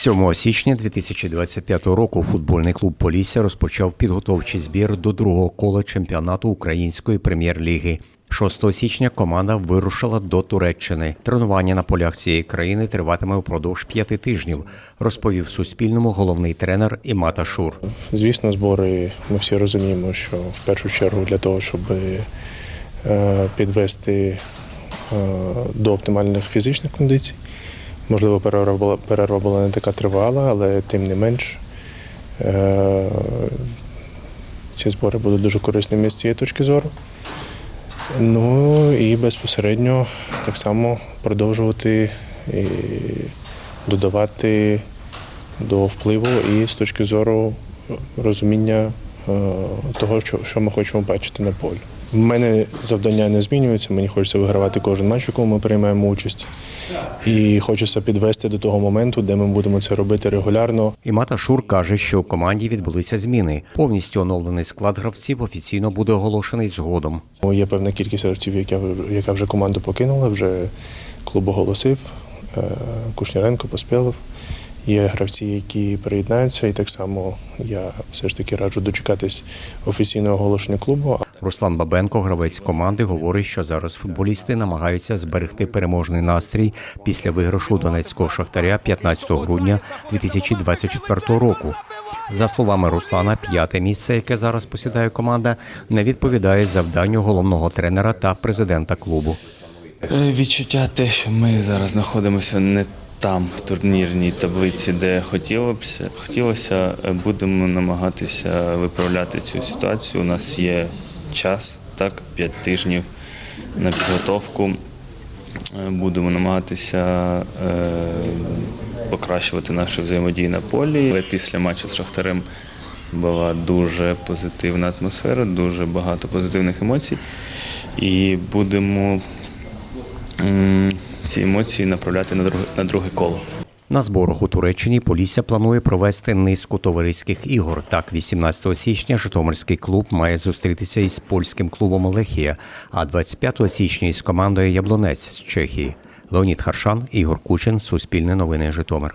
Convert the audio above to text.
7 січня 2025 року футбольний клуб Полісся розпочав підготовчий збір до другого кола чемпіонату української прем'єр-ліги. 6 січня команда вирушила до Туреччини. Тренування на полях цієї країни триватиме упродовж п'яти тижнів, розповів Суспільному головний тренер Імата Шур. Звісно, збори ми всі розуміємо, що в першу чергу для того, щоб е, підвести е, до оптимальних фізичних кондицій. Можливо, перерва була, перерва була не така тривала, але тим не менш е, ці збори будуть дуже корисними з цієї точки зору. Ну і безпосередньо так само продовжувати і додавати до впливу і з точки зору розуміння е, того, що ми хочемо бачити на полі. У мене завдання не змінюються, мені хочеться вигравати кожен матч, в якому ми приймаємо участь. І хочеться підвести до того моменту, де ми будемо це робити регулярно. Імата Шур каже, що у команді відбулися зміни. Повністю оновлений склад гравців офіційно буде оголошений згодом. Є певна кількість гравців, яка, яка вже команду покинула, вже клуб оголосив. Е, Кушняренко, Поспєлов. Є гравці, які приєднаються, і так само я все ж таки раджу дочекатись офіційного оголошення клубу. Руслан Бабенко, гравець команди, говорить, що зараз футболісти намагаються зберегти переможний настрій після виграшу донецького шахтаря 15 грудня 2024 року. За словами Руслана, п'яте місце, яке зараз посідає команда, не відповідає завданню головного тренера та президента клубу. Е, Відчуття те, що ми зараз знаходимося не там, в турнірній таблиці, де хотілося, хотілося, Е, будемо намагатися виправляти цю ситуацію. У нас є час, так, 5 тижнів на підготовку. Е, Будемо намагатися е, покращувати наші взаємодії на полі. Але після матчу з Шахтарем була дуже позитивна атмосфера, дуже багато позитивних емоцій. І будемо ці емоції направляти на друге, на друге коло. На зборах у Туреччині Полісся планує провести низку товариських ігор. Так, 18 січня Житомирський клуб має зустрітися із польським клубом Лехія, а 25 січня із командою Яблонець з Чехії. Леонід Харшан, Ігор Кучин, Суспільне новини Житомир.